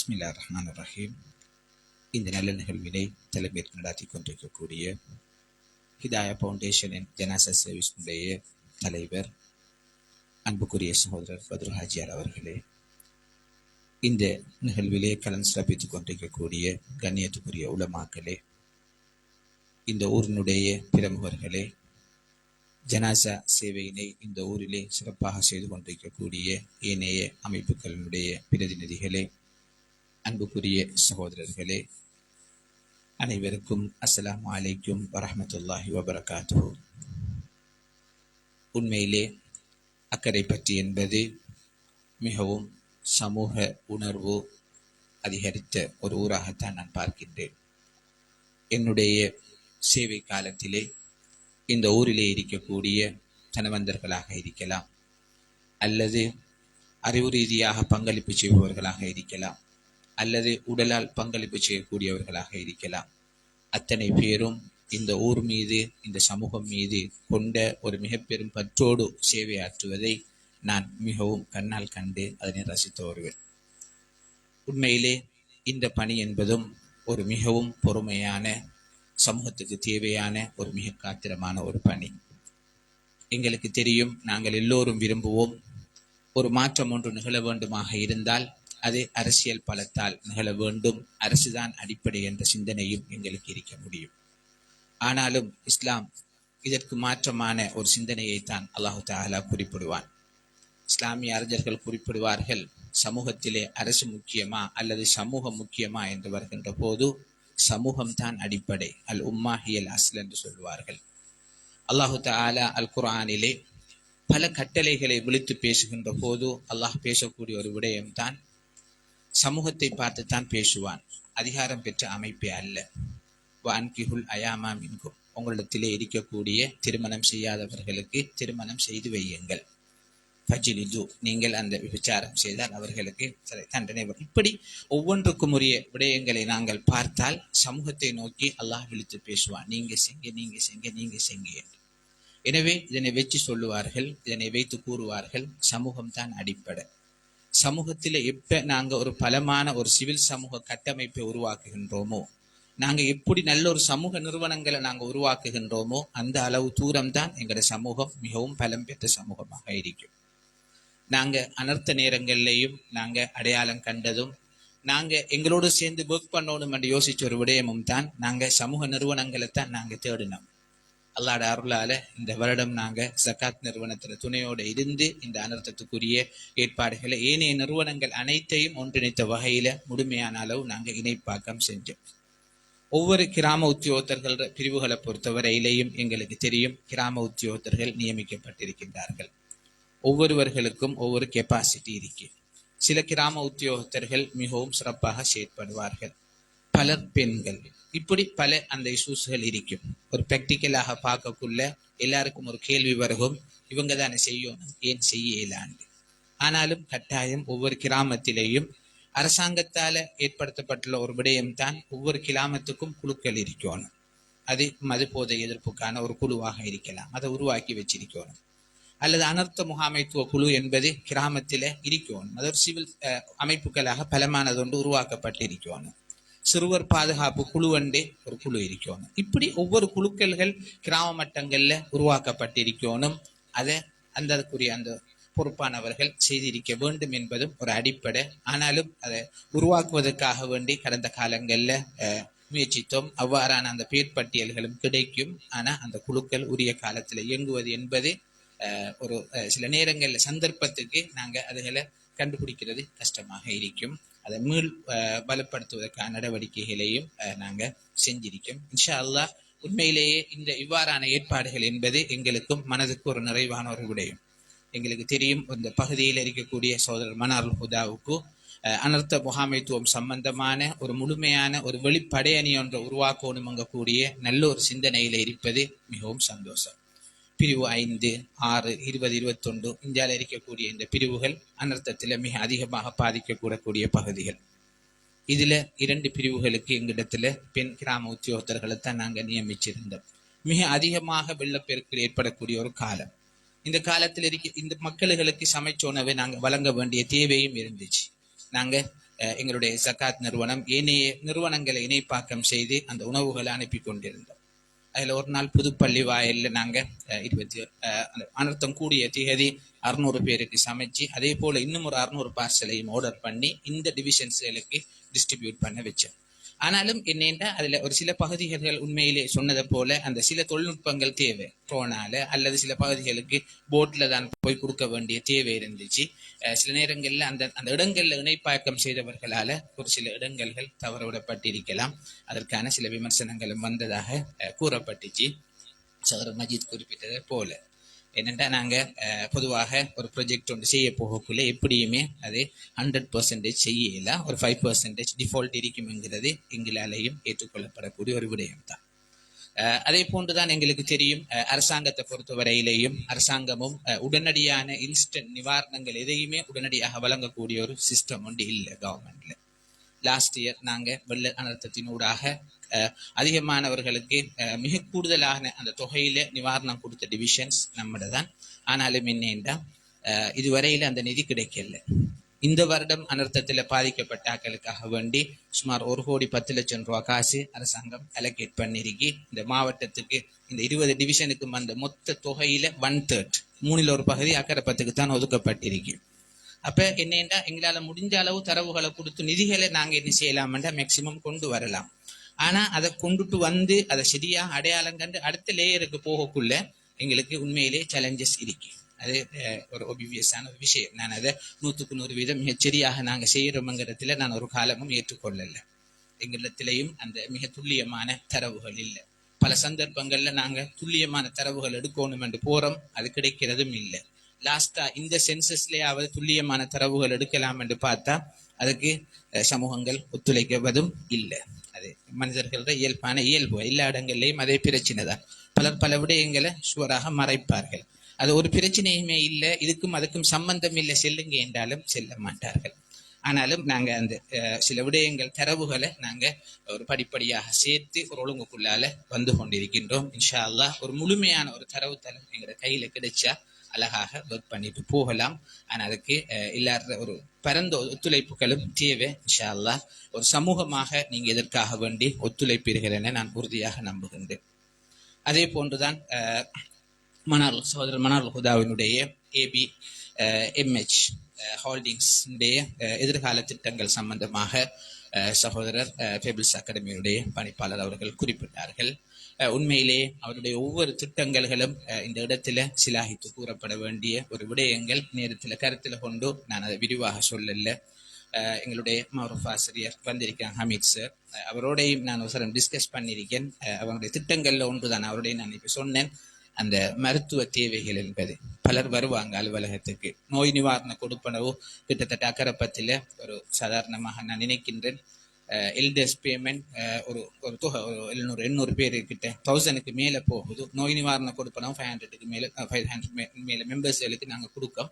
பிஸ்மில்லா ரஹ்மான் ரஹீம் இந்த நல்ல நிகழ்வினை தலைமையில் நடாத்தி கொண்டிருக்கக்கூடிய ஹிதாயா ஃபவுண்டேஷனின் ஜனாசா சர்வீஸினுடைய தலைவர் அன்புக்குரிய சகோதரர் பத்ரு ஹாஜியார் அவர்களே இந்த நிகழ்விலே கலன் சிறப்பித்துக் கொண்டிருக்கக்கூடிய கண்ணியத்துக்குரிய உலமாக்களே இந்த ஊரினுடைய பிரமுகர்களே ஜனாசா சேவையினை இந்த ஊரிலே சிறப்பாக செய்து கொண்டிருக்கக்கூடிய ஏனைய அமைப்புகளினுடைய பிரதிநிதிகளே அன்புக்குரிய சகோதரர்களே அனைவருக்கும் அஸ்லாம் வலைக்கும் வரமத்துல்லாஹி வபரகாத்து உண்மையிலே அக்கறை பற்றி என்பது மிகவும் சமூக உணர்வு அதிகரித்த ஒரு ஊராகத்தான் நான் பார்க்கின்றேன். என்னுடைய சேவை காலத்திலே இந்த ஊரிலே இருக்கக்கூடிய தனவந்தர்களாக இருக்கலாம் அல்லது அறிவு ரீதியாக பங்களிப்பு செய்பவர்களாக இருக்கலாம். அல்லது உடலால் பங்களிப்பு செய்யக்கூடியவர்களாக இருக்கலாம். அத்தனை பேரும் இந்த ஊர் மீது இந்த சமூகம் மீது கொண்ட ஒரு மிக பெரும் பற்றோடு சேவையாற்றுவதை நான் மிகவும் கண்ணால் கண்டு அதனை ரசித்து வருவேன் உண்மையிலே இந்த பணி என்பதும் ஒரு மிகவும் பொறுமையான சமூகத்துக்கு தேவையான ஒரு மிக காத்திரமான ஒரு பணி. எங்களுக்கு தெரியும் நாங்கள் எல்லோரும் விரும்புவோம் ஒரு மாற்றம் ஒன்று நிகழ வேண்டுமாக இருந்தால் அது அரசியல் பலத்தால் நிகழ வேண்டும். அரசுதான் அடிப்படை என்ற சிந்தனையும் எங்களுக்கு இருக்க முடியும். ஆனாலும் இஸ்லாம் இதற்கு மாற்றமான ஒரு சிந்தனையை தான் அல்லாஹு தாலா குறிப்பிடுவான். இஸ்லாமிய அறிஞர்கள் குறிப்பிடுவார்கள் சமூகத்திலே அரசு முக்கியமா அல்லது சமூகம் முக்கியமா? என்று வருகின்ற போது சமூகம்தான் அடிப்படை அல் உம்மாஹியல் அஸ்ல் என்று சொல்வார்கள். அல்லாஹு தாலா அல் குர்ஆனிலே பல கட்டளைகளை விழித்து பேசுகின்ற போது அல்லாஹ் பேசக்கூடிய ஒரு விடயம்தான் சமூகத்தை பார்த்துத்தான் பேசுவான். அதிகாரம் பெற்ற அமைப்பே அல்ல. வான்கிஹுல் அயாமா மின்கும். உங்களிடத்திலே இருக்கக்கூடிய திருமணம் செய்யாதவர்களுக்கு திருமணம் செய்து வையுங்கள். ஃபஜிலிது நீங்கள் அந்த விபச்சாரம் செய்தால் அவர்களுக்கு சில தண்டனை இப்படி ஒவ்வொன்றுக்கும் உரிய விடயங்களை நாங்கள் பார்த்தால் சமூகத்தை நோக்கி அல்லாஹ் இழுத்து பேசுவான். நீங்க செங்க நீங்க செங்க நீங்க செங்க என்று. எனவே இதனை வச்சு சொல்லுவார்கள் இதனை வைத்து கூறுவார்கள் சமூகம் தான் அடிப்படை. சமூகத்தில் எப்போ நாங்கள் ஒரு பலமான ஒரு சிவில் சமூக கட்டமைப்பை உருவாக்குகின்றோமோ நாங்கள் எப்படி நல்ல ஒரு சமூக நிறுவனங்களை நாங்கள் உருவாக்குகின்றோமோ அந்த அளவு தூரம் தான் எங்களோட சமூகம் மிகவும் பலம் பெற்ற சமூகமாக இருக்கும். நாங்கள் அனர்த்த நேரங்கள்லையும் நாங்கள் அடையாளம் கண்டதும் நாங்கள் எங்களோடு சேர்ந்து ஒர்க் பண்ணணும் என்று யோசிச்ச ஒரு விடயமும் தான் நாங்கள் சமூக நிறுவனங்களை தான் நாங்கள் தேடினோம். அல்லாட அருளால இந்த வருடம் நாங்கள் ஜக்காத் நிறுவனத்தில் துணையோடு இருந்து இந்த அனர்த்தத்துக்குரிய ஏற்பாடுகளை ஏனைய நிறுவனங்கள் அனைத்தையும் ஒன்றிணைத்த வகையில் முழுமையான அளவு நாங்கள் இணைப்பாக்கம் செஞ்சோம். ஒவ்வொரு கிராம உத்தியோகத்தர்கள் பிரிவுகளை பொறுத்தவரையிலேயும் எங்களுக்கு தெரியும் கிராம உத்தியோகத்தர்கள் நியமிக்கப்பட்டிருக்கின்றார்கள். ஒவ்வொருவர்களுக்கும் ஒவ்வொரு கெப்பாசிட்டி இருக்கு. சில கிராம உத்தியோகத்தர்கள் மிகவும் சிறப்பாக செயற்படுவார்கள். பலர் பெண்கள். இப்படி பல அந்த இஷ்யூஸ்கள் இருக்கும். ஒரு ப்ராக்டிக்கலாக பார்க்கக்குள்ள எல்லாருக்கும் ஒரு கேள்வி வருகும். இவங்க தானே செய்யணும் ஏன் செய்யலான்னு ஆனாலும் கட்டாயம் ஒவ்வொரு கிராமத்திலேயும் அரசாங்கத்தால ஏற்படுத்தப்பட்டுள்ள ஒரு விடயம் தான் ஒவ்வொரு கிராமத்துக்கும் குழுக்கள் இருக்கணும். அது மது போதை எதிர்ப்புக்கான ஒரு குழுவாக இருக்கலாம். அதை உருவாக்கி வச்சிருக்கணும். அல்லது அனர்த்த முகாமைத்துவ குழு என்பது கிராமத்தில் இருக்கணும். அது ஒரு சிவில் அமைப்புகளாக பலமானதொன்று உருவாக்கப்பட்டிருக்கணும். சிறுவர் பாதுகாப்பு குழு வண்டே ஒரு குழு இருக்கணும். இப்படி ஒவ்வொரு குழுக்கள்கள் கிராம மட்டங்களில் உருவாக்கப்பட்டிருக்கணும். அதை அந்தக்குரிய அந்த பொறுப்பானவர்கள் செய்திருக்க வேண்டும் என்பதும் ஒரு அடிப்படை. ஆனாலும் அதை உருவாக்குவதற்காக வேண்டி கடந்த காலங்களில் முயற்சித்தோம். அவ்வாறான அந்த பேர் பட்டியல்களும் கிடைக்கும். ஆனால் அந்த குழுக்கள் உரிய காலத்தில் இயங்குவது என்பது ஒரு சில நேரங்களில் சந்தர்ப்பத்துக்கு நாங்கள் அதுகளை கண்டுபிடிக்கிறது கஷ்டமாக இருக்கும். அதை மீள் பலப்படுத்துவதற்கான நடவடிக்கைகளையும் நாங்கள் செஞ்சிருக்கோம். இன்ஷா அல்லா உண்மையிலேயே இந்த இவ்வாறான ஏற்பாடுகள் என்பது எங்களுக்கும் மனதுக்கு ஒரு நிறைவான ஒரு விடயம் எங்களுக்கு தெரியும் இந்த பகுதியில் இருக்கக்கூடிய சோதரர் மனார் ஹுதாவுக்கு அனர்த்த முகாமைத்துவம் சம்பந்தமான ஒரு முழுமையான ஒரு வெளிப்படையணி ஒன்றை உருவாக்கணுமங்கக்கூடிய நல்ல ஒரு சிந்தனையில் இருப்பது மிகவும் சந்தோஷம். பிரிவு ஐந்து ஆறு இருபது இருபத்தொன்று இந்தியாவில் இருக்கக்கூடிய இந்த பிரிவுகள் அனர்த்தத்தில் மிக அதிகமாக பாதிக்கக்கூடக்கூடிய பகுதிகள். இதில் இரண்டு பிரிவுகளுக்கு எங்களிடத்தில் பெண் கிராம உத்தியோகத்தர்களை தான் நாங்கள் நியமிச்சிருந்தோம். மிக அதிகமாக வெள்ளப்பெருக்கில் ஏற்படக்கூடிய ஒரு காலம். இந்த காலத்தில் இருக்க இந்த மக்களுக்கு சமைச்ச உணவை நாங்கள் வழங்க வேண்டிய தேவையும் இருந்துச்சு. நாங்கள் எங்களுடைய சக்காத் நிறுவனம் ஏனைய நிறுவனங்களை இணைப்பாக்கம் செய்து அந்த உணவுகளை அனுப்பி கொண்டிருந்தோம் அதில் ஒரு நாள் புதுப்பள்ளி வாயிலில் நாங்கள் இருபத்தி அனர்த்தம் கூடிய திகதி அறுநூறு பேருக்கு சமைச்சு அதே போல் இன்னும் ஒரு அறுநூறு பார்சலையும் ஆர்டர் பண்ணி இந்த டிவிஷன்ஸ்களுக்கு டிஸ்ட்ரிபியூட் பண்ண வச்சோம். ஆனாலும் என்னென்னா அதில் ஒரு சில பகுதிகள் உண்மையிலே சொன்னதை போல அந்த சில தொழில்நுட்பங்கள் தேவை. போனால அல்லது சில பகுதிகளுக்கு போட்டில் தான் போய் கொடுக்க வேண்டிய தேவை இருந்துச்சு. சில நேரங்களில் அந்த அந்த இடங்களில் இணைப்பாக்கம் செய்தவர்களால் ஒரு சில இடங்கள்கள் தவறவிடப்பட்டிருக்கலாம். அதற்கான சில விமர்சனங்களும் வந்ததாக கூறப்பட்டுச்சு. சகர் மஜித் குறிப்பிட்டதை போல. என்னென்னா நாங்கள் பொதுவாக ஒரு ப்ரொஜெக்ட் ஒன்று செய்ய போகக்குள்ளே எப்படியுமே அது ஹண்ட்ரட் பர்சன்டேஜ் செய்யல. ஒரு ஃபைவ் பர்சன்டேஜ் டிஃபால்ட் இருக்கும்ங்கிறது எங்களாலேயும் ஏற்றுக்கொள்ளப்படக்கூடிய ஒரு விடயம் தான் அஹ் அதே போன்றுதான் எங்களுக்கு தெரியும் அரசாங்கத்தை அரசாங்கத்தை பொறுத்தவரையிலேயும் அரசாங்கமும் உடனடியான இன்ஸ்டன்ட் நிவாரணங்கள் எதையுமே உடனடியாக வழங்கக்கூடிய ஒரு சிஸ்டம் ஒன்று இல்லை கவர்மெண்ட்ல லாஸ்ட் இயர் நாங்கள் வெள்ள அனர்த்தத்தினூடாக அதிகமானவர்களுக்கு மிக கூடுதலான அந்த தொகையில நிவாரணம் கொடுத்த டிவிஷன்ஸ் நம்மட தான் ஆனாலும் என்னென்றா இதுவரையில் அந்த நிதி கிடைக்கல. இந்த வருடம் அனர்த்தத்தில் பாதிக்கப்பட்ட ஆக்களுக்காக வேண்டி சுமார் ஒரு கோடி பத்து லட்சம் ரூபா காசு அரசாங்கம் அலோகேட் பண்ணிருக்கி. இந்த மாவட்டத்துக்கு இந்த இருபது டிவிஷனுக்கு வந்த மொத்த தொகையில ஒன் தேர்ட் மூணில் ஒரு பகுதி அக்கரைப்பத்துக்கு தான் ஒதுக்கப்பட்டிருக்கு. அப்ப என்னென்னா எங்களால முடிஞ்ச அளவு தரவுகளை கொடுத்து நிதிகளை நாங்க என்ன செய்யலாம்ன்றா மேக்சிமம் கொண்டு வரலாம். ஆனா அதை கொண்டுட்டு வந்து அதை சரியா அடையாளம் கண்டு அடுத்த லேயருக்கு போகக்குள்ள எங்களுக்கு உண்மையிலே சேலஞ்சஸ் இருக்கு. அது ஒரு ஒபிவியஸான ஒரு விஷயம். நான் அதை நூற்றுக்கு நூறு வீதம் மிகச்சரியாக நாங்க செய்யறோம்ங்கிறதுல நான் ஒரு காலமும் ஏற்றுக்கொள்ளல. எங்களிடத்திலையும் அந்த மிக துல்லியமான தரவுகள் இல்லை. பல சந்தர்ப்பங்கள்ல நாங்க துல்லியமான தரவுகள் எடுக்கணும் என்று போறோம். அது கிடைக்கிறதும் இல்லை. லாஸ்டா இந்த சென்சஸ்லேயாவது துல்லியமான தரவுகள் எடுக்கலாம் என்று பார்த்தா அதுக்கு சமூகங்கள் ஒத்துழைக்குவதும் இல்லை. அது மனிதர்களோட இயல்பான இயல்பு. எல்லா இடங்கள்லையும் அதே பிரச்சனை தான். பலர் பல விடயங்களை சுவராக மறைப்பார்கள். அது ஒரு பிரச்சனையுமே இல்லை. இதுக்கும் அதுக்கும் சம்பந்தம் இல்லை. செல்லுங்க என்றாலும் செல்ல மாட்டார்கள். ஆனாலும் நாங்கள் அந்த சில விடயங்கள் தரவுகளை நாங்கள் ஒரு படிப்படியாக சேர்த்து ஒரு ஒழுங்குக்குள்ளால வந்து கொண்டிருக்கின்றோம். இன்ஷா அல்லாஹ் ஒரு முழுமையான ஒரு தரவுத்தளம் எங்களோட கையில் கிடைச்சா அழகாக ஒர்க் பண்ணிட்டு போகலாம். ஆனால் அதுக்கு இல்லாத ஒரு பரந்த ஒத்துழைப்புகளும் தேவை இன்ஷா அல்லாஹ் ஒரு சமூகமாக நீங்கள் இதற்காக வேண்டி ஒத்துழைப்பீர்கள் என நான் உறுதியாக நம்புகின்றேன். அதே போன்றுதான் மணால் சகோதரர் மணால் ஹுதாவினுடைய ஏபி எம்ஹெச் ஹோல்டிங்ஸ் எதிர்கால திட்டங்கள் சம்பந்தமாக சகோதரர் பேபிள்ஸ் அகாடமியுடைய பணிப்பாளர் அவர்கள் குறிப்பிட்டார்கள். உண்மையிலே அவருடைய ஒவ்வொரு திட்டங்கள்களும் இந்த இடத்துல சிலாகித்து கூறப்பட வேண்டிய ஒரு விடயங்கள் நேரத்தில் கருத்தில் கொண்டு நான் அதை விரிவாக சொல்லல. எங்களுடைய மௌரஃப் ஆசிரியர் வந்திருக்காங்க ஹமீத் சார் அவரோடையும் நான் ஒரு சரம் டிஸ்கஸ் பண்ணியிருக்கேன். அஹ், அவருடைய திட்டங்கள்ல ஒன்றுதான் அவருடைய நான் இப்போ சொன்னேன். அந்த மருத்துவ தேவைகள் என்பது. பலர் வருவாங்க அலுவலகத்துக்கு. நோய் நிவாரண கொடுப்பனவு கிட்டத்தட்ட அக்கரப்பத்தில் ஒரு சாதாரணமாக நான் நினைக்கின்றேன். எல்டர்ஸ் பேமெண்ட் ஒரு ஒரு தொகை ஒரு எழுநூறு எண்ணூறு பேர் கிட்ட தௌசண்ட்க்கு மேலே போகுது. நோய் நிவாரண கொடுப்பனவு ஃபைவ் ஹண்ட்ரடுக்கு மேலே ஃபைவ் ஹண்ட்ரட் மேலே மெம்பர்ஸ்களுக்கு நாங்கள் கொடுக்கோம்.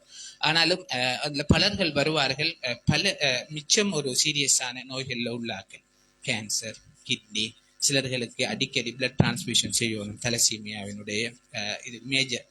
ஆனாலும் அதில் பலர்கள் வருவார்கள். பல மிச்சம் ஒரு சீரியஸான நோய்களில் உள்ளாக்கள். கேன்சர் கிட்னி சிலர்களுக்கு அடிக்கடி பிளட் டிரான்ஸ்மிஷன் செய்யணும் தலசீமியாவினுடைய இது மேஜர்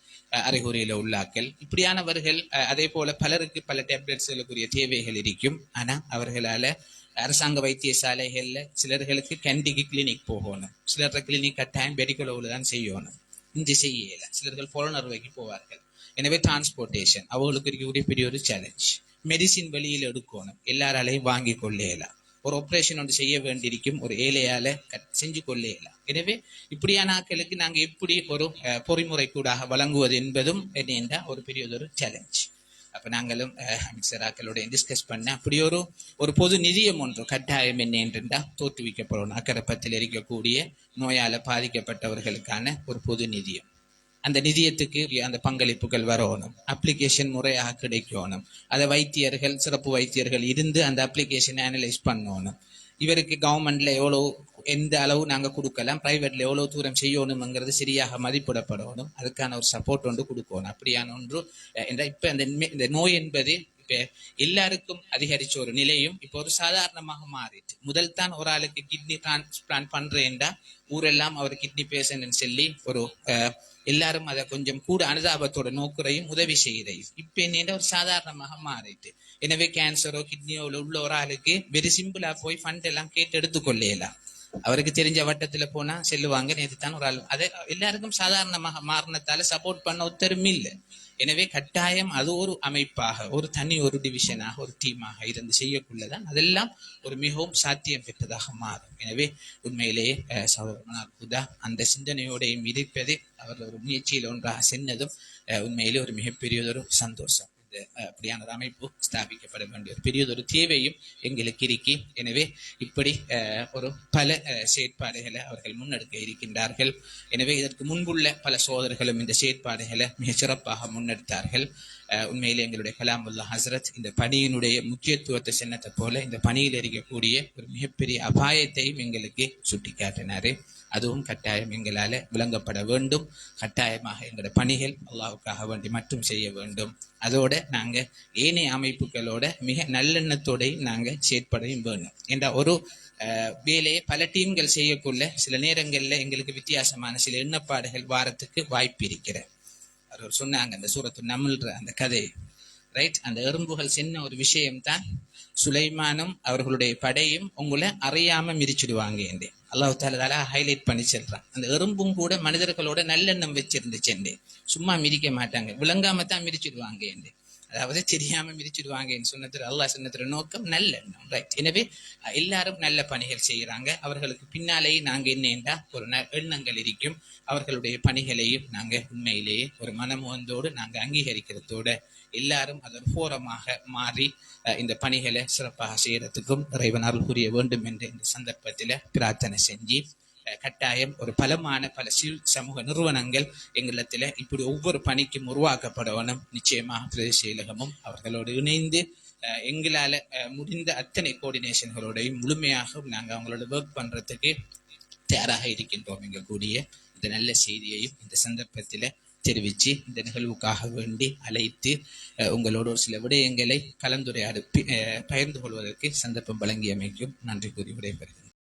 அறிகுறியில் உள்ளாக்கள். இப்படியானவர்கள் அதே போல பலருக்கு பல டேப்லெட்ஸ்களுக்குரிய தேவைகள் இருக்கும். ஆனால் அவர்களால் அரசாங்க வைத்தியசாலைகளில் சிலர்களுக்கு கண்டிக்கு கிளினிக் போகணும். சிலர் கிளினிக் கட்டாயம் மெடிக்கல் தான் செய்யணும். இஞ்சி செய்யல. சிலர்கள் புலனறுவைக்கு போவார்கள். எனவே டிரான்ஸ்போர்ட்டேஷன் அவங்களுக்கு இருக்கக்கூடிய பெரிய ஒரு சேலஞ்ச் மெடிசின் வெளியில் எடுக்கணும். எல்லாராலையும் வாங்கி கொள்ளையலாம் ஒரு ஆப்ரேஷன் ஒன்று செய்ய வேண்டியிருக்கும். ஒரு ஏழையால கட்- செஞ்சு கொள்ளையலாம் எனவே இப்படியான ஆட்களுக்கு நாங்கள் எப்படி ஒரு பொறிமுறை கூடாக வழங்குவது என்பதும் என்னென்றா ஒரு பெரியதொரு சேலஞ்ச் அப்போ நாங்களும் அஹ், அமைச்சராக்களோட டிஸ்கஸ் பண்ண அப்படி ஒரு ஒரு பொது நிதியம் ஒன்று கட்டாயம் என்ன என்றா தோற்றுவிக்கப்படணும் அக்கரப்பத்தில் இருக்கக்கூடிய நோயால பாதிக்கப்பட்டவர்களுக்கான ஒரு பொது நிதியம். அந்த நிதியத்துக்கு அந்த பங்களிப்புகள் வரணும் அப்ளிகேஷன் முறையாக கிடைக்கணும். அதை வைத்தியர்கள் சிறப்பு வைத்தியர்கள் இருந்து அந்த அப்ளிகேஷனை அனலைஸ் பண்ணணும். இவருக்கு கவர்மெண்ட்ல எவ்வளோ எந்த அளவு நாங்க கொடுக்கலாம்? ப்ரைவேட்டில் எவ்வளோ தூரம் செய்யணுங்கிறது சரியாக மதிப்பிடப்படணும். அதுக்கான ஒரு சப்போர்ட் ஒன்று கொடுக்கணும். அப்படியான ஒன்று அஹ், இந்த இப்ப இந்த இந்த நோய் என்பது இப்போ எல்லாருக்கும் அதிகரிச்ச ஒரு நிலையும் இப்போ ஒரு சாதாரணமாக மாறிட்டு முதல் தான் ஒரு ஆளுக்கு கிட்னி டிரான்ஸ்பிளான்ட் பண்றேன்டா ஊரெல்லாம் அவர் கிட்னி பேஷண்ட்னு சொல்லி ஒரு எல்லாரும் அதை கொஞ்சம் கூட அனுதாபத்தோட நோக்குறையும் உதவி செய்கிறையும் இப்போ என்னென்ன ஒரு சாதாரணமாக மாறிட்டு எனவே கேன்சரோ கிட்னியோ உள்ள ஒரு ஆளுக்கு வெரி சிம்பிளா போய் ஃபண்ட் எல்லாம் கேட்டு எடுத்துக்கொள்ளலாம். அவருக்கு தெரிஞ்ச வட்டத்துல போனா செல்லுவாங்க நேற்று தான் ஒரு ஆள். அது எல்லாருக்கும் சாதாரணமாக மாறினத்தால சப்போர்ட் பண்ண ஒத்தரும் இல்லை. எனவே கட்டாயம் அது ஒரு அமைப்பாக ஒரு தனி ஒரு டிவிஷனாக ஒரு டீமாக இருந்து செய்யக்குள்ளதான் அதெல்லாம் ஒரு மிகவும் சாத்தியம் பெற்றதாக மாறும். எனவே உண்மையிலேயே சகோதரனார் புதா அந்த சிந்தனையோடையும் இருப்பது அவர் ஒரு முயற்சியில் ஒன்றாக சென்றதும் உண்மையிலே ஒரு மிகப்பெரியதொரு சந்தோஷம். அப்படியான ஒரு அமைப்பு ஸ்தாபிக்கப்பட வேண்டிய ஒரு பெரியதொரு தேவையும் எங்களுக்கு இருக்கி. எனவே இப்படி ஒரு பல செயற்பாடுகளை அவர்கள் முன்னெடுக்க இருக்கின்றார்கள். எனவே இதற்கு முன்புள்ள பல சோதர்களும் இந்த செயற்பாடுகளை மிக சிறப்பாக முன்னெடுத்தார்கள். உண்மையிலே எங்களுடைய கலாமுல்லா ஹசரத் இந்த பணியினுடைய முக்கியத்துவத்தை சின்னத்தை போல இந்த பணியில் இருக்கக்கூடிய ஒரு மிகப்பெரிய அபாயத்தையும் எங்களுக்கு சுட்டிக்காட்டினாரு. அதுவும் கட்டாயம் எங்களால் விளங்கப்பட வேண்டும். கட்டாயமாக எங்களுடைய பணிகள் அல்லாவுக்காக வேண்டி மட்டும் செய்ய வேண்டும். அதோட நாங்கள் ஏனைய அமைப்புகளோட மிக நல்லெண்ணத்தோடையும் நாங்கள் செயற்படையும் வேணும். என்ற ஒரு வேலையை பல டீம்கள் செய்யக்குள்ள சில நேரங்களில் எங்களுக்கு வித்தியாசமான சில எண்ணப்பாடுகள் வாரத்துக்கு வாய்ப்பு இருக்கிற. அவர் சொன்னாங்க அந்த சூரத்து நம்மள்ற அந்த கதை. ரைட் அந்த எறும்புகள் சின்ன ஒரு விஷயம்தான் சுலைமானும் அவர்களுடைய படையும் உங்களை அறியாம மிதிச்சிடுவாங்க என்று. அல்லாஹ் தாலா ஹைலைட் பண்ணி சொல்றான். அந்த எறும்பும் கூட மனிதர்களோட நல்லெண்ணம் வச்சிருந்துச்சு சும்மா மிதிக்க மாட்டாங்க. விளங்காம தான் மிதிச்சிடுவாங்க என்று. அதாவது தெரியாம மிதிச்சிடுவாங்கன்னு சொன்னது அல்லாஹ் சொன்னதுல நோக்கம் நல்லெண்ணம் ரைட் எனவே எல்லாரும் நல்ல பணிகள் செய்கிறாங்க அவர்களுக்கு பின்னாலேயே நாங்க என்னென்றா ஒரு ந- எண்ணங்கள் இருக்கும். அவர்களுடைய பணிகளையும் நாங்க உண்மையிலேயே ஒரு மனமுகந்தோடு நாங்க அங்கீகரிக்கிறதோட எல்லாரும் அது ஒரு ஃபோரமாக மாறி இந்த பணிகளை சிறப்பாக செய்யறதுக்கும் இறைவன் புரிய வேண்டும் என்ற இந்த சந்தர்ப்பத்தில் பிரார்த்தனை செஞ்சு கட்டாயம் ஒரு பலமான பல சிவில் சமூக நிறுவனங்கள் எங்களிடத்தில் இப்படி ஒவ்வொரு பணிக்கும் உருவாக்கப்படணும். நிச்சயமாக பிரதேச செயலகமும் அவர்களோடு இணைந்து எங்களால் முடிந்த அத்தனை கோஆர்டினேஷன்களோடையும் முழுமையாக நாங்கள் அவங்களோட ஒர்க் பண்ணுறதுக்கு தயாராக இருக்கின்றோம். எங்கள் கூடிய இந்த நல்ல செய்தியையும் இந்த சந்தர்ப்பத்தில் தெரிவித்து இந்த நிகழ்வுக்காக வேண்டி அழைத்து உங்களோட ஒரு சில விடயங்களை கலந்துரையாடு பி- பகிர்ந்து கொள்வதற்கு சந்தர்ப்பம் வழங்கியமைக்கும் நன்றி கூறி விடைபெறுகிறேன்.